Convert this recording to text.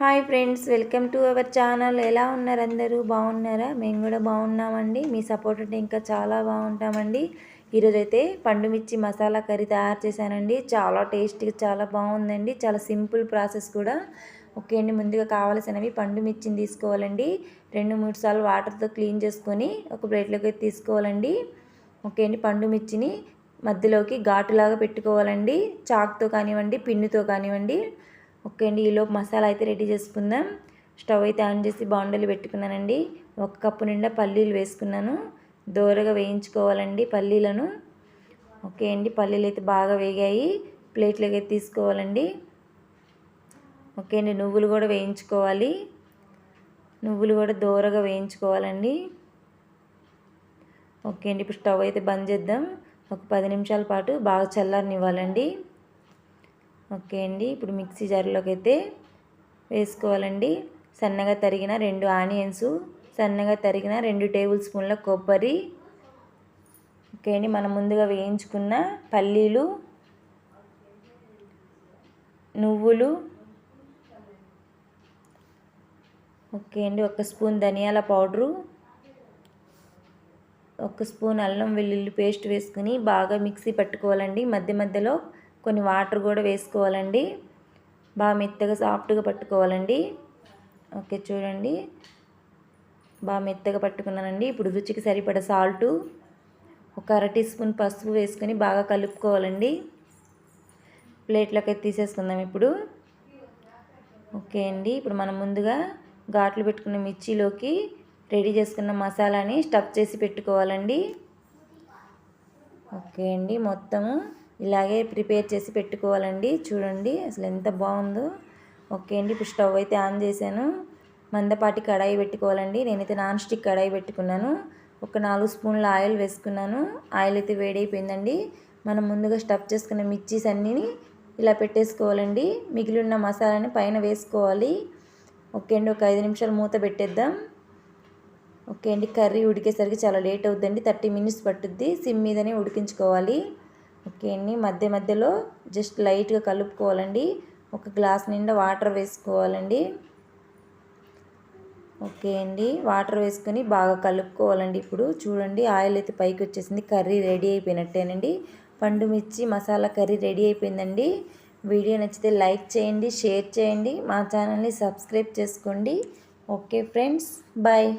Hi friends welcome to our channel. ఎలా ఉన్నారు అందరూ? బాగున్నారా? మేము కూడా బాగున్నామండి. మీ సపోర్ట్ ఉంటే ఇంకా చాలా బాగుంటామండి. ఈరోజు అయితే మసాలా కర్రీ తయారు చేశానండి. చాలా టేస్టీగా చాలా బాగుందండి. చాలా సింపుల్ ప్రాసెస్ కూడా. ఓకే అండి ముందుగా కావాల్సినవి పండు మిర్చిని తీసుకోవాలండి. రెండు మూడు సార్లు వాటర్తో క్లీన్ చేసుకొని ఒక ప్లేట్లోకి తీసుకోవాలండి. ఓకే అండి పండు మిర్చిని మధ్యలోకి ఘాటులాగా పెట్టుకోవాలండి. చాక్తో కానివ్వండి పిన్నుతో కానివ్వండి. ఓకే అండి ఈలోపు మసాలా అయితే రెడీ చేసుకుందాం. స్టవ్ అయితే ఆన్ చేసి బాండలు పెట్టుకున్నానండి. ఒక కప్పు నిండా పల్లీలు వేసుకున్నాను. దోరగా వేయించుకోవాలండి పల్లీలను. ఓకే అండి పల్లీలు అయితే బాగా వేగాయి. ప్లేట్లోకి అయితే తీసుకోవాలండి. ఓకే అండి నువ్వులు కూడా వేయించుకోవాలి. నువ్వులు కూడా దోరగా వేయించుకోవాలండి. ఓకే అండి ఇప్పుడు స్టవ్ అయితే బంద్ చేద్దాం. ఒక పది నిమిషాల పాటు బాగా చల్లారనివ్వాలండి. ఓకే అండి. ఇప్పుడు మిక్సీ జార్లోకి అయితే వేసుకోవాలండి. సన్నగా తరిగిన రెండు ఆనియన్స్ సన్నగా తరిగిన రెండు టేబుల్ స్పూన్ల కొబ్బరి. ఓకే అండి. మనం ముందుగా వేయించుకున్న పల్లీలు నువ్వులు ఓకే అండి. ఒక స్పూన్ ధనియాల పౌడరు ఒక స్పూన్ అల్లం వెల్లుల్లి పేస్ట్ వేసుకుని బాగా మిక్సీ పట్టుకోవాలండి. మధ్య మధ్యలో కొన్ని వాటర్ కూడా వేసుకోవాలండి. బాగా మెత్తగా సాఫ్ట్గా పట్టుకోవాలండి. ఓకే చూడండి. బాగా మెత్తగా పట్టుకున్నానండి. ఇప్పుడు రుచికి సరిపడ సాల్టు ఒక అర టీ స్పూన్ పసుపు వేసుకొని బాగా కలుపుకోవాలండి. ప్లేట్లోకి తీసేసుకుందాం ఇప్పుడు. ఓకే అండి. ఇప్పుడు మనం ముందుగా ఘాట్లు పెట్టుకున్న మిర్చిలోకి రెడీ చేసుకున్న మసాలాని స్టఫ్ చేసి పెట్టుకోవాలండి. ఓకే అండి. మొత్తము ఇలాగే ప్రిపేర్ చేసి పెట్టుకోవాలండి. చూడండి అసలు ఎంత బాగుందో. ఓకే అండి ఇప్పుడు స్టవ్ అయితే ఆన్ చేశాను. మందపాటి కడాయి పెట్టుకోవాలండి. నేనైతే నాన్ స్టిక్ కడాయి పెట్టుకున్నాను. ఒక నాలుగు స్పూన్ల ఆయిల్ వేసుకున్నాను. ఆయిల్ అయితే వేడైపోయిందండి. మనం ముందుగా స్టఫ్ చేసుకున్న మిర్చీస్ అన్నీ ఇలా పెట్టేసుకోవాలండి. మిగిలి ఉన్న మసాలాని పైన వేసుకోవాలి. ఓకే అండి ఒక ఐదు నిమిషాలు మూత పెట్టేద్దాం. ఓకే అండి కర్రీ ఉడికేసరికి చాలా లేట్ అవుతుందండి థర్టీ మినిట్స్ పట్టుద్ది. సిమ్ మీదనే ఉడికించుకోవాలి. ఓకే అండి. మధ్య మధ్యలో జస్ట్ లైట్గా కలుపుకోవాలండి. ఒక గ్లాస్ నిండా వాటర్ వేసుకోవాలండి. ఓకే అండి. వాటర్ వేసుకొని బాగా కలుపుకోవాలండి ఇప్పుడు. చూడండి ఆయిల్ అయితే పైకి వచ్చేసింది. కర్రీ రెడీ అయిపోయినట్టేనండి. పండు మిర్చి మసాలా కర్రీ రెడీ అయిపోయిందండి. వీడియో నచ్చితే లైక్ చేయండి షేర్ చేయండి. మా ఛానల్ని సబ్స్క్రైబ్ చేసుకోండి. Okay friends bye.